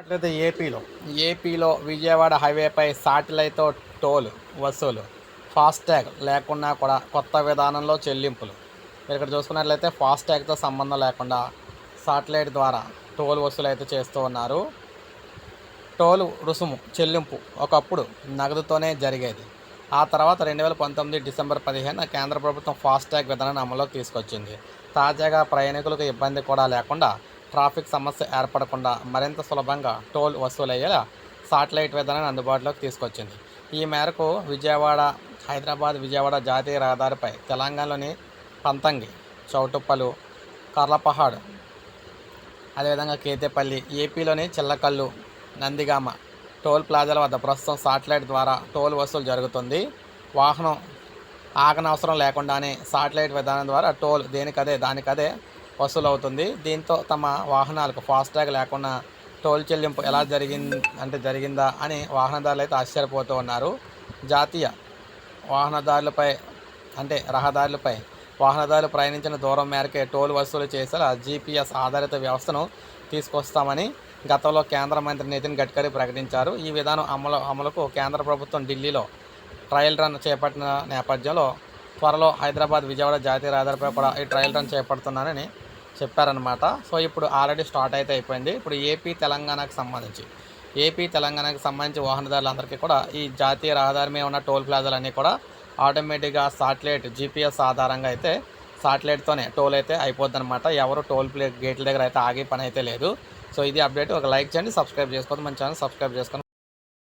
అట్లయితే ఏపీలో ఏపీలో విజయవాడ హైవేపై సాటిలైట్తో టోల్ వసూలు ఫాస్టాగ్ లేకున్నా కూడా కొత్త విధానంలో చెల్లింపులు. మీరు ఇక్కడ చూసుకున్నట్లయితే ఫాస్టాగ్తో సంబంధం లేకుండా సాటిలైట్ ద్వారా టోల్ వసూలు అయితే చేస్తూ ఉన్నారు. టోల్ రుసుము చెల్లింపు ఒకప్పుడు నగదుతోనే జరిగేది. ఆ తర్వాత రెండు వేల పంతొమ్మిది డిసెంబర్ పదిహేను కేంద్ర ప్రభుత్వం ఫాస్టాగ్ విధానాన్ని అమల్లోకి తీసుకొచ్చింది. తాజాగా ప్రయాణికులకు ఇబ్బంది కూడా లేకుండా ట్రాఫిక్ సమస్య ఏర్పడకుండా మరింత సులభంగా టోల్ వసూలయ్యేలా సాటిలైట్ విధానాన్ని అందుబాటులోకి తీసుకొచ్చింది. ఈ మేరకు విజయవాడ హైదరాబాద్ విజయవాడ జాతీయ రహదారిపై తెలంగాణలోని పంతంగి చౌటుప్పలు కర్లపహాడ్ అదేవిధంగా కేతేపల్లి ఏపీలోని చిల్లకల్లు నందిగామ టోల్ ప్లాజాల వద్ద ప్రస్తుతం సాటిలైట్ ద్వారా టోల్ వసూలు జరుగుతుంది. వాహనం ఆగనవసరం లేకుండానే సాటిలైట్ విధానం ద్వారా టోల్ దేనికదే దానికదే వసూలవుతుంది. దీంతో తమ వాహనాలకు ఫాస్టాగ్ లేకుండా టోల్ చెల్లింపు ఎలా జరిగింది అంటే జరిగిందా అని వాహనదారులు అయితే ఆశ్చర్యపోతూ ఉన్నారు. జాతీయ వాహనదారులపై అంటే రహదారులపై వాహనదారులు ప్రయాణించిన దూరం మేరకే టోల్ వసూలు చేసేలా జీపీఎస్ ఆధారిత వ్యవస్థను తీసుకొస్తామని గతంలో కేంద్ర మంత్రి నితిన్ గడ్కరీ ప్రకటించారు. ఈ విధానం అమలు అమలుకు కేంద్ర ప్రభుత్వం ఢిల్లీలో ట్రయల్ రన్ చేపట్టిన నేపథ్యంలో త్వరలో హైదరాబాద్ విజయవాడ జాతీయ రహదారిపై కూడా ఈ ట్రయల్ రన్ చేపడుతున్నానని చెప్పారనమాట సో ఇప్పుడు ఆల్రెడీ స్టార్ట్ అయితే అయిపోయింది. ఇప్పుడు ఏపీ తెలంగాణకు సంబంధించి ఏపీ తెలంగాణకు సంబంధించి వాహనదారులందరికీ కూడా ఈ జాతీయ రహదారి మీద ఉన్న టోల్ ప్లాజాలన్నీ కూడా ఆటోమేటిక్గా సాటిలైట్ జీపీఎస్ ఆధారంగా అయితే సాటిలైట్తోనే టోల్ అయితే అయిపోద్దనమాట ఎవరు టోల్ ప్లే గేట్ల దగ్గర అయితే ఆగే పని అయితే లేదు. సో ఇది అప్డేట్. ఒక లైక్ చేయండి సబ్స్క్రైబ్ చేసుకోండి మన ఛానల్ సబ్స్క్రైబ్ చేసుకోండి.